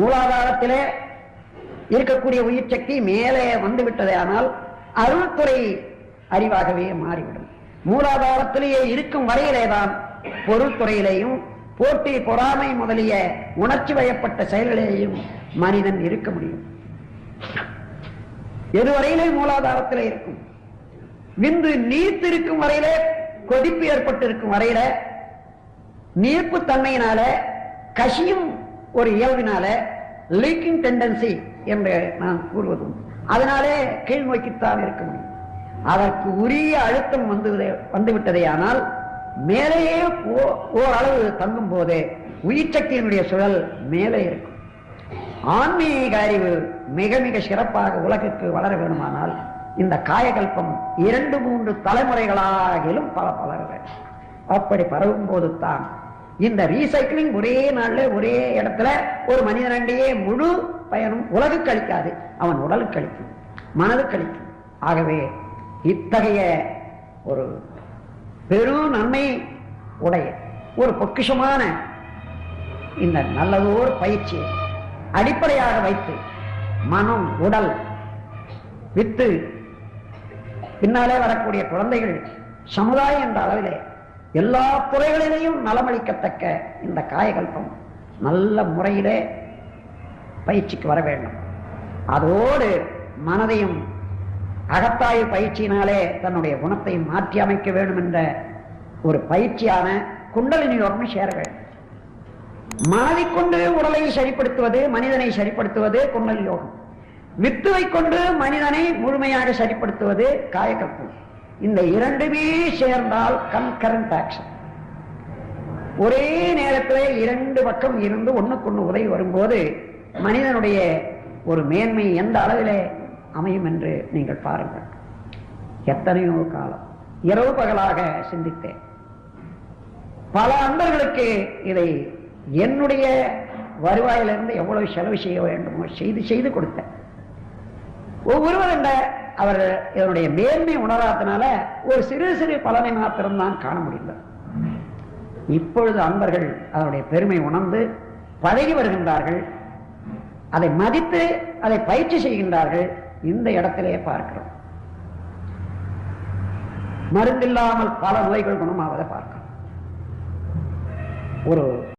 மூலாதாரத்திலே இருக்கக்கூடிய உயிர் சக்தி மேலே வந்துவிட்டதே ஆனால் அருள்துறை அறிவாகவே மாறிவிடும். மூலாதாரத்திலேயே இருக்கும் வரையிலேதான் பொருள்துறையிலேயும் போட்டி பொறாமை முதலிய உணர்ச்சி வயப்பட்ட செயல்களிலேயும் மனிதன் இருக்க முடியும். எதுவரையிலே மூலாதாரத்திலே இருக்கும்? விந்து நீர்த்திருக்கும் வரையிலே கொதிப்பு ஏற்பட்டு இருக்கும் வரையில நீர்ப்பு தன்மையினால கசியும் ஒரு இயல்பினால லீக்கிங் டெண்டன்சி என்று நான் கூறுவதும் அதனாலே கீழ் நோக்கித்தான் இருக்க முடியும். அதற்கு உரிய அழுத்தம் வந்து வந்துவிட்டதே ஆனால் மேலேயே ஓ- ஓரளவு தங்கும் போதே உயிர் சக்தியினுடைய சுழல் மேலே இருக்கும். ஆன்மீக அறிவு மிக மிக சிறப்பாக உலகுக்கு வளர வேண்டுமானால் இந்த காயகல்பம் இரண்டு மூன்று தலைமுறைகளாகிலும் பல பலர வேண்டும் அப்படி பரவும் போது தான் இந்த ரீசைக்கிளிங் ஒரே நாள்ல ஒரே இடத்துல ஒரு மனிதனண்டையே முழு பயனும் உலகுக்கு அளிக்காது. அவன் உடலுக்கு அளிக்கும் மனதுக்கு அளிக்கும். ஆகவே இத்தகைய ஒரு பெரும் நன்மை உடைய ஒரு பொக்கிஷமான இந்த நல்லதோர் பயிற்சி அடிப்படையாக வைத்து மனம் உடல் வித்து பின்னாலே வரக்கூடிய குழந்தைகள் சமுதாயம் என்ற அளவிலே எல்லா துறைகளிலேயும் நலமளிக்கத்தக்க இந்த காயகல்பம் நல்ல முறையிலே பயிற்சிக்கு வர வேண்டும். அதோடு மனதையும் அகத்தாய பயிற்சியினாலே தன்னுடைய குணத்தை மாற்றி அமைக்க வேண்டும் என்ற ஒரு பயிற்சியான குண்டலினி யோகம் சேர வேண்டும். மனதை கொண்டு உடலை சரிப்படுத்துவது மனிதனை சரிப்படுத்துவது குண்டலி யோகம். வித்துவை கொண்டு மனிதனை முழுமையாக சரிப்படுத்துவது காயகல்பம். இந்த இரண்டுமே சேர்ந்தால் கன்கரண்ட் ஆக்ஷன் ஒரே நேரத்தில் இரண்டு பக்கம் இருந்து ஒண்ணுக்கொண்ணு உதவி வரும்போது மனிதனுடைய ஒரு மேன்மை எந்த அளவிலே அமையும் என்று நீங்கள் பாருங்கள். எத்தனையோ காலம். இரவு பகலாக சிந்தித்தேன். பல அன்பர்களுக்கு இதை என்னுடைய வருவாயிலிருந்து எவ்வளவு செலவு செய்ய வேண்டுமோ செய்து செய்து கொடுத்தேன். ஒவ்வொருவர் என்ற அவர் இதனுடைய மேன்மை உணராதனால ஒரு சிறு சிறு பலனை மாத்திரம்தான் காண முடிந்தது. இப்பொழுது அன்பர்கள் அதனுடைய பெருமை உணர்ந்து பழகி வருகின்றார்கள். அதை மதித்து அதை பயிற்சி செய்கின்றார்கள். இந்த இடத்திலேயே பார்க்கிறோம். மருந்தில்லாமல் பல நோய்கள் குணமாவதை பார்க்கிறோம். ஒரு